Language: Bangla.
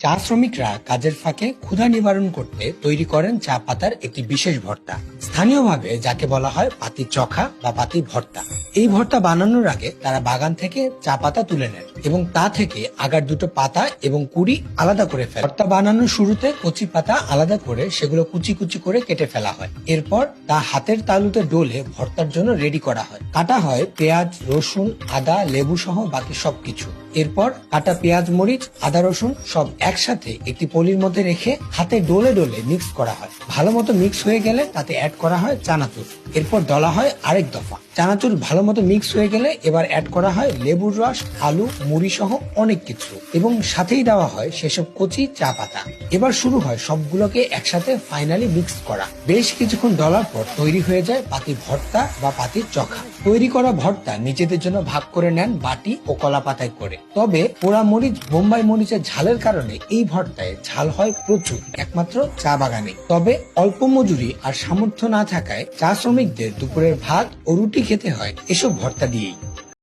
চা শ্রমিকরা কাজের ফাঁকে ক্ষুধা নিবারণ করতে তৈরি করেন চা পাতার একটি বিশেষ ভর্তা। স্থানীয়ভাবে যাকে বলা হয় পাতি চখা বা পাতি ভর্তা এই ভর্তা বানানোর আগে তারা বাগান থেকে চা পাতা তুলে নেন। এবং তা থেকে আগার দুটো পাতা এবং কুড়ি আলাদা করে ফেলে। ভর্তা বানানোর শুরুতে কচি পাতা আলাদা করে সেগুলো কুচি কুচি করে কেটে ফেলা হয়। এরপর তা হাতের তালুতে ডোলে ভর্তার জন্য রেডি করা হয়। কাটা হয় পেঁয়াজ, রসুন, আদা, লেবু সহ বাকি সবকিছু। এরপর কাটা পেঁয়াজ, মরিচ, আদা, রসুন সব একসাথে একটি পলির মধ্যে রেখে হাতে ডোলে ডোলে মিক্স করা হয়। ভালো মতো মিক্স হয়ে গেলে তাতে অ্যাড করা হয় চানাচুর। এরপর ডলা হয় আরেক দফা। চানাচুর ভালো মতো মিক্স হয়ে গেলে এবার অ্যাড করা হয় লেবুর রস, আলু মুড়ি সহ অনেক কিছু এবং সাথেই দেওয়া হয় সেসব কচি চা পাতা। এবার শুরু হয় সবগুলোকে একসাথে ফাইনালি মিক্স করা। বেশ কিছুক্ষণ ডলার পর তৈরি হয়ে যায় পাতি ভর্তা বা পাতির চখা। তৈরি করা ভর্তা নিজেদের জন্য ভাগ করে নেন বাটি ও কলা পাতায় করে। তবে পোড়া মরিচ, বোম্বাই মরিচের ঝালের কারণে এই ভর্তায় ঝাল হয় প্রচুর, একমাত্র চা বাগানে। তবে অল্প মজুরি আর সামর্থ্য না থাকায় চা শ্রমিকদের দুপুরের ভাত ও রুটি খেতে হয় এসব ভর্তা দিয়েই।